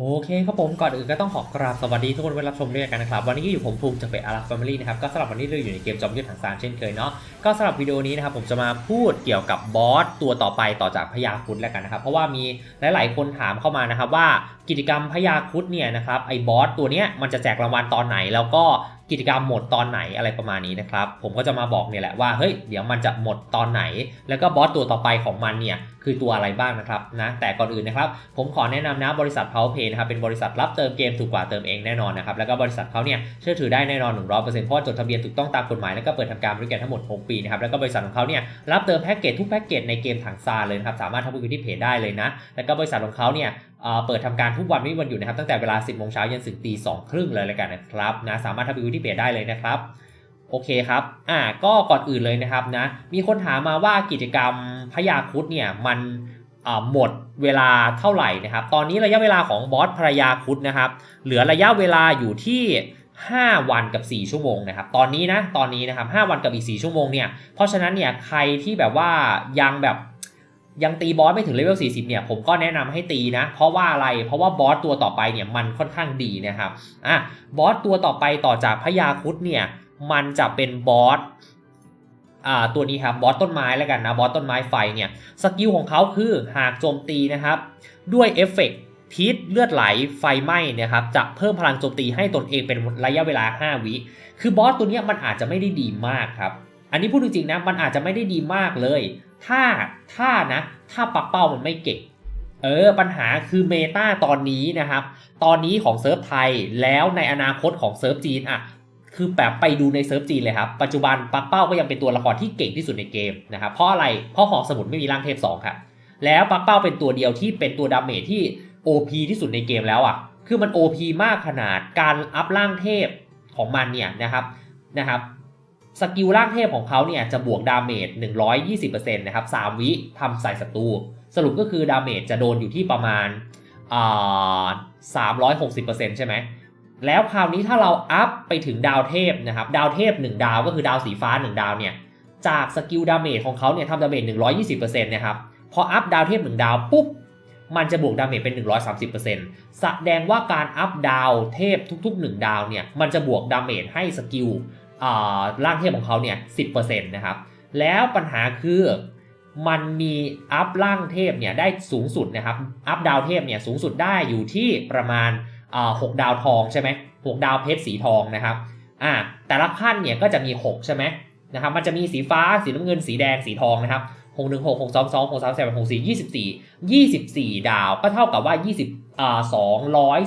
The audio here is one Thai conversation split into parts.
โอเคครับผมก่อนอื่นก็ต้องขอกราบสวัสดีทุกคนที่รับชมด้วยกันนะครับ วันนี้ก็อยู่ผมภูมิจากเป็ดอารักแฟมิลี่นะครับก็สำหรับวันนี้เราอยู่ในเกมจอมยุทธถังซานเช่นเคยเนาะก็สำหรับวิดีโอนี้นะครับผมจะมาพูดเกี่ยวกับบอสตัวต่อไปต่อจากพญาคุดแล้วกันนะครับ เพราะว่ามีหลาย ๆ คนถามเข้ามานะครับว่ากิจกรรมพญาคุดเนี่ยนะครับไอ้บอสตัวเนี้ยมันจะแจกรางวัลตอนไหนแล้วก็ กิจกรรมหมดตอนไหนอะไรประมาณนี้นะครับ ผมก็จะมาบอกเนี่ยแหละว่าเฮ้ยเดี๋ยวมันจะหมดตอนไหน แล้วก็บอสตัวต่อไปของมันเนี่ยคือตัวอะไรบ้างนะครับนะแต่ก่อนอื่นนะครับ ผมขอแนะนำนะบริษัท Powerpay นะครับเป็นบริษัทรับเติมเกมถูกกว่าเติมเองแน่นอนนะครับแล้วก็บริษัทเขาเนี่ยเชื่อถือได้แน่นอน 100%เพราะว่าจดทะเบียนถูกต้องตามกฎหมายแล้วก็เปิดทำการบริการทั้งหมด 6 ปีนะครับแล้วก็บริษัทของเขาเนี่ยรับเติมแพ็กเกจทุกแพ็กเกจในเกมถังซาเลยนะครับสามารถทำบุญที่เพจได้เลยนะแล้วก็บริษัทของเขาเนี่ยเปิดทำการทุกวันไม่มีวันหยุดนะครับ ตั้งแต่เวลา 10โมงเช้ายันถึงตีสองครึ่งเลยแล้วกันนะครับนะสามารถทำบุญที่เพจได้เลยนะครับโอเคครับ อ่า ก็ก่อนอื่นเลยนะครับนะ มีคนถามมาว่ากิจกรรมพยาคุดเนี่ยมันหมดเวลาเท่าไหร่นะครับ ตอนนี้ระยะเวลาของบอสพระยาคุดนะครับ เหลือระยะเวลาอยู่ที่ 5 วันกับ 4 ชั่วโมงนะครับ ตอนนี้นะ ตอนนี้นะครับ 5 วันกับอีก 4 ชั่วโมงเนี่ย เพราะฉะนั้นเนี่ย ใครที่แบบว่ายังแบบ ยังตีบอสไม่ถึงเลเวล 40 เนี่ย ผมก็แนะนำให้ตีนะ เพราะว่าอะไร เพราะว่าบอสตัวต่อไปเนี่ยมันค่อนข้างดีนะครับ อะ บอสตัวต่อไปต่อจากพญาคุดเนี่ย มันจะเป็นบอสอ่าตัวนี้ครับบอสต้นไม้แล้วกันนะบอสต้นไม้ไฟเนี่ยสกิลของเขาคือหากโจมตีนะครับ ด้วยเอฟเฟกต์พิษเลือดไหลไฟไหม้นะครับจะเพิ่มพลังโจมตีให้ตนเองเป็นระยะเวลา 5 วิ คือบอสตัวนี้มันอาจจะไม่ได้ดีมากครับ อันนี้พูดจริงๆนะมันอาจจะไม่ได้ดีมากเลย ถ้าถ้านะ ถ้าปักเป้ามันไม่เก่งเออปัญหาคือเมตาตอนนี้นะครับ ตอนนี้ของเซิร์ฟไทยแล้วในอนาคตของเซิร์ฟจีนอะคือแบบไปดูในเซิร์ฟจีนเลยครับ ปัจจุบันปักเป้าก็ยังเป็นตัวละครที่เก่งที่สุดในเกมนะครับเพราะอะไรเพราะหอกสมุนไม่มีร่างเทพ2ครับแล้วปักเป้าเป็นตัวเดียวที่เป็นตัวดาเมจที่ OP ที่สุดในเกมแล้วอะคือมัน OP มากขนาดการอัพร่างเทพของมันเนี่ยนะครับนะครับ สกิลร่างเทพของเขาเนี่ยจะบวกดาเมจ 120%นะครับ 3 วิทำใส่ศัตรู สรุปก็คือดาเมจจะโดนอยู่ที่ประมาณอ่า360%ใช่ไหม แล้วคราวนี้ถ้าเราอัพไปถึงดาวเทพนะครับ ดาวเทพ 1 ดาวก็คือดาวสีฟ้า 1 ดาวเนี่ย จากสกิลดาเมจของเขาเนี่ยทำดาเมจ120%นะครับ พออัพดาวเทพ 1 ดาวปุ๊บ มันจะบวกดาเมจเป็น 130%แสดงว่าการอัพดาวเทพทุกๆ 1 ดาวเนี่ย มันจะบวกดาเมจให้สกิล ร่างเทพของเขาเนี่ย10%นะครับ แล้วปัญหาคือมันมีอัพร่างเทพเนี่ยได้สูงสุดนะครับ อัพดาวเทพเนี่ยสูงสุดได้อยู่ที่ประมาณหกดาวทองใช่ไหมหกดาวเพชรสีทองนะครับอ่าแต่ละขั้นเนี่ยก็จะมี 6 ใช่ไหมนะครับ มันจะมีสีฟ้า สีน้ำเงิน สีแดง สีทองนะครับหกหนึ่งหกหกสองสองหกสามแปดหกสี่ยี่สิบสี่ยี่สิบสี่ดาวก็เท่ากับว่ายี่สิบ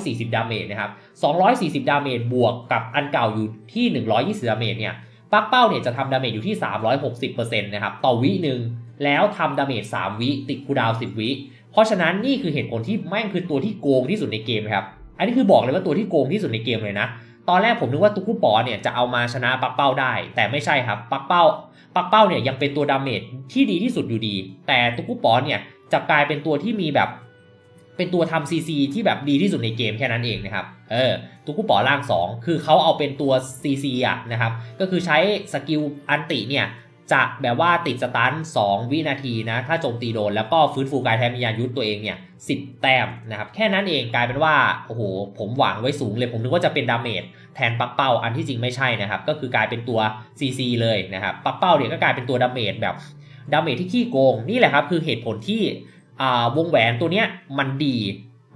สี่สิบดาเมจนะครับสองร้อยสี่สิบดาเมจบวกกับอันเก่าอยู่ที่หนึ่งร้อยยี่สิบดาเมจเนี่ยปักเป้าเนี่ยจะทำดาเมจอยู่ที่ 360%นะครับต่อวิหนึ่งแล้วทำดาเมจ3วิติดคูดาว 10 วิ เพราะฉะนั้นนี่คือเหตุผลที่แม่งคือตัวที่โกงที่สุดในเกมครับ อันนี้คือบอกเลยว่าตัวที่โกงที่สุดในเกมเลยนะ ตอนแรกผมนึกว่าตุ๊กปอเนี่ยจะเอามาชนะปักเป้าได้ แต่ไม่ใช่ครับปักเป้าปักเป้าเนี่ยยังเป็นตัวดาเมจที่ดีที่สุดอยู่ดี แต่ตุ๊กปอเนี่ยจะกลายเป็นตัวที่มีแบบ เป็นตัวทำซีซีที่แบบดีที่สุดในเกมแค่นั้นเองนะครับ เออตุกคุปอล่าง 2 คือเขาเอาเป็นตัว CC อะนะครับ ก็คือใช้สกิลอันติเนี่ยจะแบบว่าติดสตัน2วินาทีนะ ถ้าโจมตีโดน แล้วก็ฟื้นฟูกายแทนวิญญาณยุทธตัวเองเนี่ย10แต้มนะครับ แค่นั้นเองกลายเป็นว่า โอ้โห ผมหวังไว้สูงเลย ผมนึกว่าจะเป็นดาเมจแทนปักเป้าอันที่จริงไม่ใช่นะครับ ก็คือกลายเป็นตัว CC เลยนะครับ ปักเป้าเนี่ยก็กลายเป็นตัวดาเมจแบบดาเมจที่ขี้โกง นี่แหละครับคือเหตุผลที่ วงแหวนตัวเนี้ยมันดี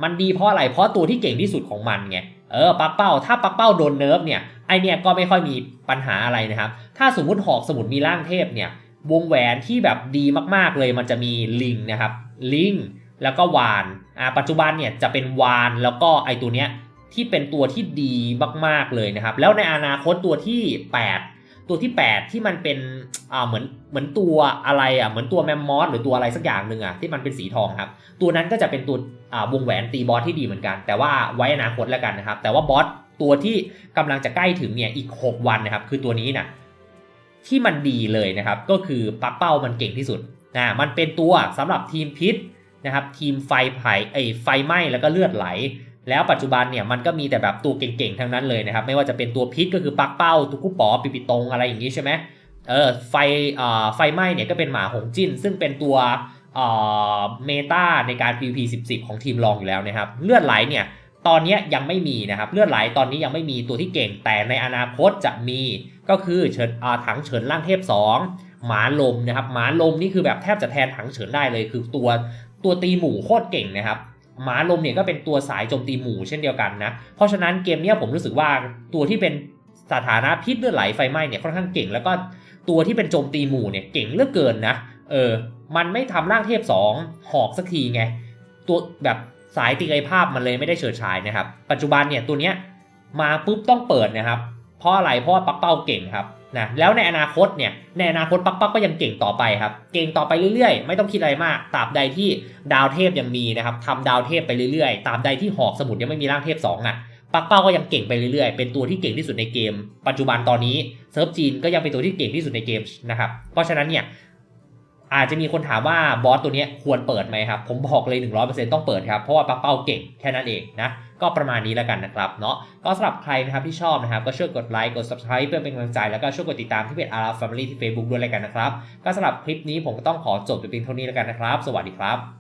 มันดีเพราะอะไร เพราะตัวที่เก่งที่สุดของมันไง เออปักเป้า ถ้าปักเป้าโดนเนิร์ฟเนี่ย ไอเนี่ยก็ไม่ค่อยมีปัญหาอะไรนะครับ ถ้าสมมติหอกสมุนมีร่างเทพเนี่ย วงแหวนที่แบบดีมากๆเลยมันจะมีลิงนะครับ ลิง แล้วก็วาน อ่า ปัจจุบันเนี่ยจะเป็นวานแล้วก็ไอตัวเนี้ยที่เป็นตัวที่ดีมากๆเลยนะครับ แล้วในอนาคตตัวที่ 8 ตัวที่ 8 ที่มันเป็นอ่าเหมือนเหมือนตัวอะไรอะเหมือนตัวแมมมอสหรือตัวอะไรสักอย่างหนึ่งอะที่มันเป็นสีทองครับ ตัวนั้นก็จะเป็นตัวอ่าวงแหวนตีบอสที่ดีเหมือนกัน แต่ว่าไว้อนาคตแล้วกันนะครับ แต่ว่าบอสตัวที่กำลังจะใกล้ถึงเนี่ยอีก 6 วันนะครับ คือตัวนี้นะที่มันดีเลยนะครับ ก็คือปักเป้ามันเก่งที่สุดนะมันเป็นตัวสำหรับทีมพิษนะครับ ทีมไฟไผ่ไอไฟไหม้แล้วก็เลือดไหล แล้วปัจจุบันเนี่ยมันก็มีแต่แบบตัวเก่งๆทั้งนั้นเลยนะครับ ไม่ว่าจะเป็นตัวพิษก็คือปักเป้าตุกุปอปิปิตงอะไรอย่างนี้ใช่ไหมเออไฟอ่าไฟไหม้เนี่ยก็เป็นหมาหงจิ้น ซึ่งเป็นตัวเมตาในการ PVP 10 ของทีมรองอยู่แล้วนะครับ เลือดไหลเนี่ยตอนนี้ยังไม่มีนะครับ เลือดไหลตอนนี้ยังไม่มีตัวที่เก่งแต่ในอนาคตจะมีก็คือเฉินอาถังเฉินล่างเทพ 2 หมาลมนะครับหมาลมนี่คือแบบแทบจะแทนถังเฉินได้เลย คือตัวตัวตีหมู่โคตรเก่งนะครับ หมาลมเนี่ยก็เป็นตัวสายโจมตีหมู่เช่นเดียวกันนะ เพราะฉะนั้นเกมนี้ผมรู้สึกว่าตัวที่เป็นสถานะพิษเลือดไหลไฟไหม้เนี่ยค่อนข้างเก่ง แล้วก็ตัวที่เป็นโจมตีหมู่เนี่ยเก่งเหลือเกินนะ เออ มันไม่ทำร่างเทพ 2 หอกสักทีไง ตัวแบบสายตีกายภาพมันเลยไม่ได้เฉิดฉายนะครับ ปัจจุบันเนี่ยตัวเนี้ยมาปุ๊บต้องเปิดนะครับ เพราะอะไร เพราะว่าปักเป้าเก่งครับ นะแล้วในอนาคตเนี่ยในอนาคตปักป้าก็ยังเก่งต่อไปครับ เก่งต่อไปเรื่อยๆ ไม่ต้องคิดอะไรมากตราบใดที่ดาวเทพยังมีนะครับทำดาวเทพไปเรื่อยๆตราบใดที่หอกสมุดยังไม่มีร่างเทพ2อะปักเป้าก็ยังเก่งไปเรื่อยๆ เป็นตัวที่เก่งที่สุดในเกม ปัจจุบันตอนนี้เซิร์ฟจีนก็ยังเป็นตัวที่เก่งที่สุดในเกมนะครับ เพราะฉะนั้นเนี่ยอาจจะมีคนถามว่าบอสตัวนี้ควรเปิดไหมครับ ผมบอกเลย 100%ต้องเปิดครับ เพราะว่าปักเป้าเก่งแค่นั้นเองนะ ก็ประมาณนี้แล้วกันนะครับเนาะก็สำหรับใครนะครับที่ชอบนะครับก็ช่วยกดไลค์กด subscribe เพื่อเป็นกำลังใจแล้วก็ช่วยกดติดตามที่เพจอาราฟแฟมิลี่ที่ Facebook ด้วยแล้วกันนะครับก็สำหรับคลิปนี้ผมก็ต้องขอจบแต่เพียงเท่านี้แล้วกันนะครับ สวัสดีครับ